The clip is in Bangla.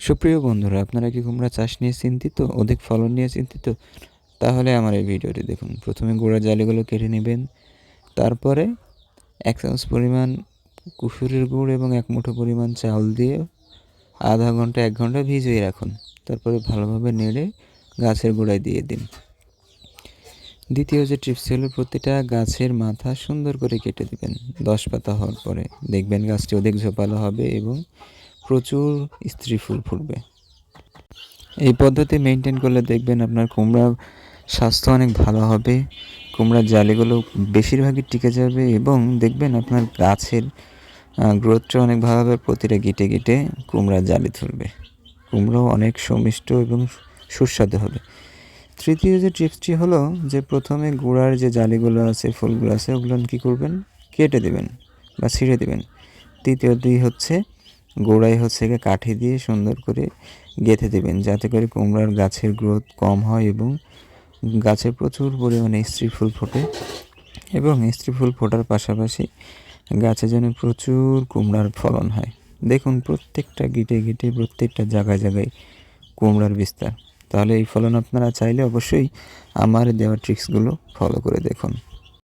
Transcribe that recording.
সুপ্রিয় বন্ধুরা, আপনারা কি কুমড়া চাষ নিয়ে চিন্তিত? অধিক ফলন নিয়ে চিন্তিত? তাহলে আমার এই ভিডিওটি দেখুন। প্রথমে গোড়া জালিগুলো কেটে নেবেন। তারপরে এক চামচ পরিমাণ কুসুরের গুড় এবং এক মুঠো পরিমাণ চাউল দিয়ে আধা ঘণ্টা, এক ঘণ্টা ভিজিয়ে রাখুন। তারপরে ভালোভাবে নেড়ে গাছের গোড়ায় দিয়ে দিন। দ্বিতীয় যে টিপস হলো প্রতিটা গাছের মাথা সুন্দর করে কেটে দিবেন। দশ পাতা হওয়ার পরে দেখবেন গাছটি অধিক ঝোপালো হবে এবং প্রচুর স্ত্রী ফুল ফুটবে। এই পদ্ধতি মেনটেন করলে দেখবেন আপনার কুমড়া স্বাস্থ্য অনেক ভালো হবে, কুমড়ার জালিগুলো বেশিরভাগই টিকে যাবে এবং দেখবেন আপনার গাছের গ্রোথটা অনেক ভালো হবে, প্রতিটা গিটে গিটে কুমড়া জালি ধরবে। কুমড়ো অনেক সমিষ্ট এবং সুস্বাদু হবে। তৃতীয় যে টিপসটি হলো যে প্রথমে গুড়ার যে জালিগুলো আছে, ফুলগুলো আছে, ওগুলো কী করবেন? কেটে দেবেন বা ছিঁড়ে দেবেন। তৃতীয়টি হচ্ছে গোড়ায় হচ্ছে গিয়ে কাঠি দিয়ে সুন্দর করে গেঁথে দেবেন, যাতে করে কুমড়ার গাছের গ্রোথ কম হয় এবং গাছে প্রচুর পরিমাণে স্ত্রী ফুল ফোটে এবং স্ত্রী ফুল ফোটার পাশাপাশি গাছে যেন প্রচুর কুমড়ার ফলন হয়। দেখুন প্রত্যেকটা গিটে গিটে প্রত্যেকটা জায়গায় জায়গায় কুমড়ার বিস্তার। তাহলে এই ফলন আপনারা চাইলে অবশ্যই আমার দেওয়া ট্রিক্সগুলো ফলো করে দেখুন।